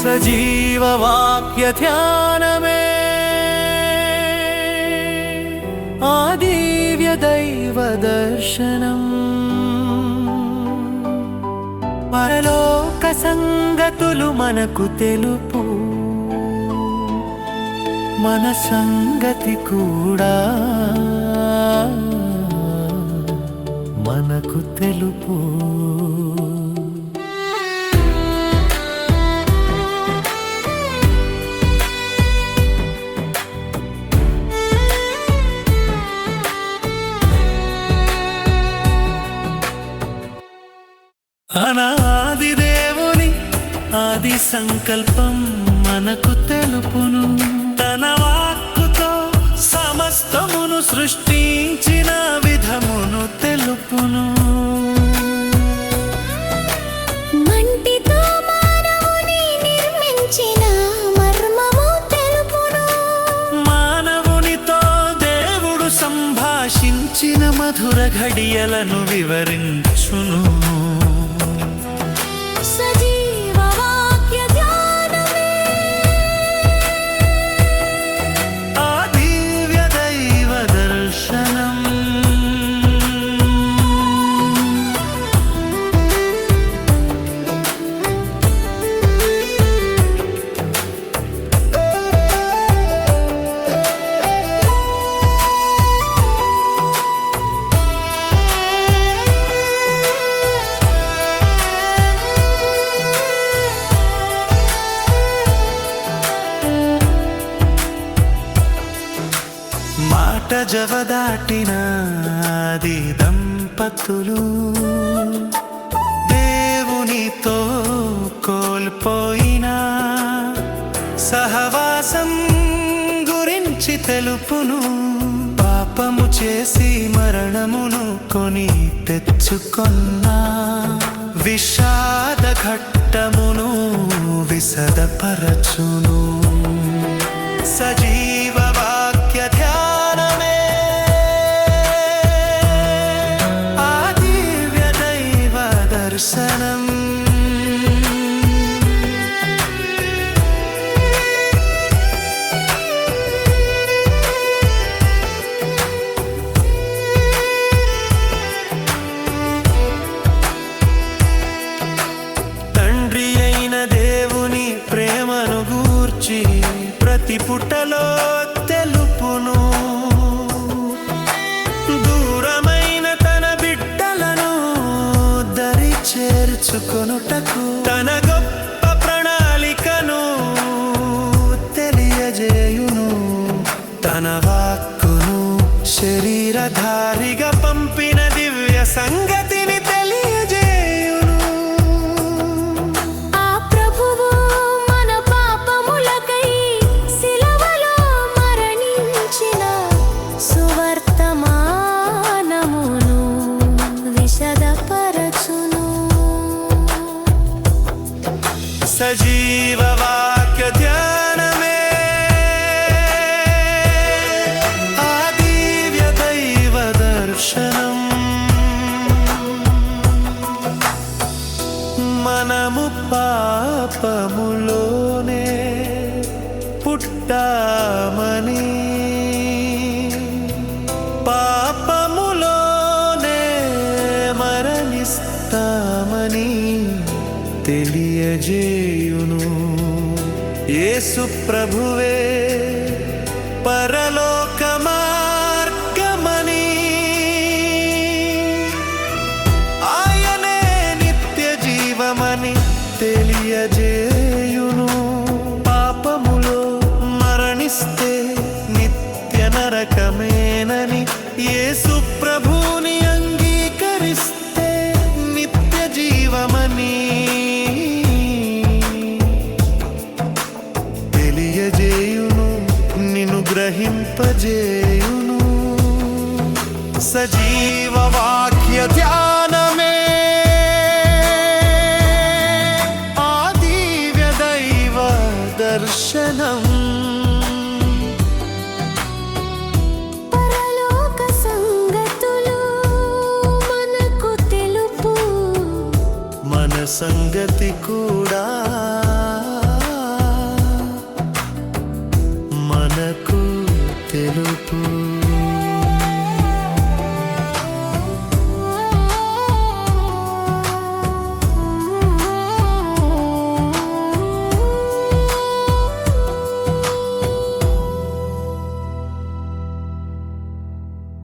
సజీవ వాక్య ధ్యానమే ఆ దైవ దర్శనం పరలోక సంగతులు మనకు తెలుపు మన సంగతి కూడా మనకు తెలుపు అనాది దేవుని ఆది సంకల్పం మనకు తెలుపును. తన వాక్కుతో సమస్తమును సృష్టించిన విధమును తెలుపును. మంటితో మానవుని నిర్మించిన మర్మము తెలుపును. మానవునితో దేవుడు సంభాషించిన మధుర ఘడియలను వివరించును. జవ దాటిన ఆది దంపతులు దేవునితో కోల్పోయిన సహవాసం గురించి తెలుపును. పాపము చేసి మరణమును కొని తెచ్చుకొన్న విషాద ఘట్టమును విసదపరచును. సజీ ప్రతి పుట్టలో తెలుపును. దూరమైన తన బిడ్డలను దరి చేర్చుకొనుటకు తన గొప్ప ప్రణాళికను తెలియజేయును. తన వాక్కును శరీరధారిగా పంపిన దివ్య సంగతి సజీవ వాక్య ధ్యానమే ఆ దివ్య దైవ దర్శనం మనము పాపములోనే పుట్టామని తెలియజేయును. యేసు ప్రభువే పరలోక గ్రహింపజేయును. సజీవ వాక్య ధ్యానమే. ఆ దివ్య దైవ దర్శనం. మన సంగతి కూడా తెలుపు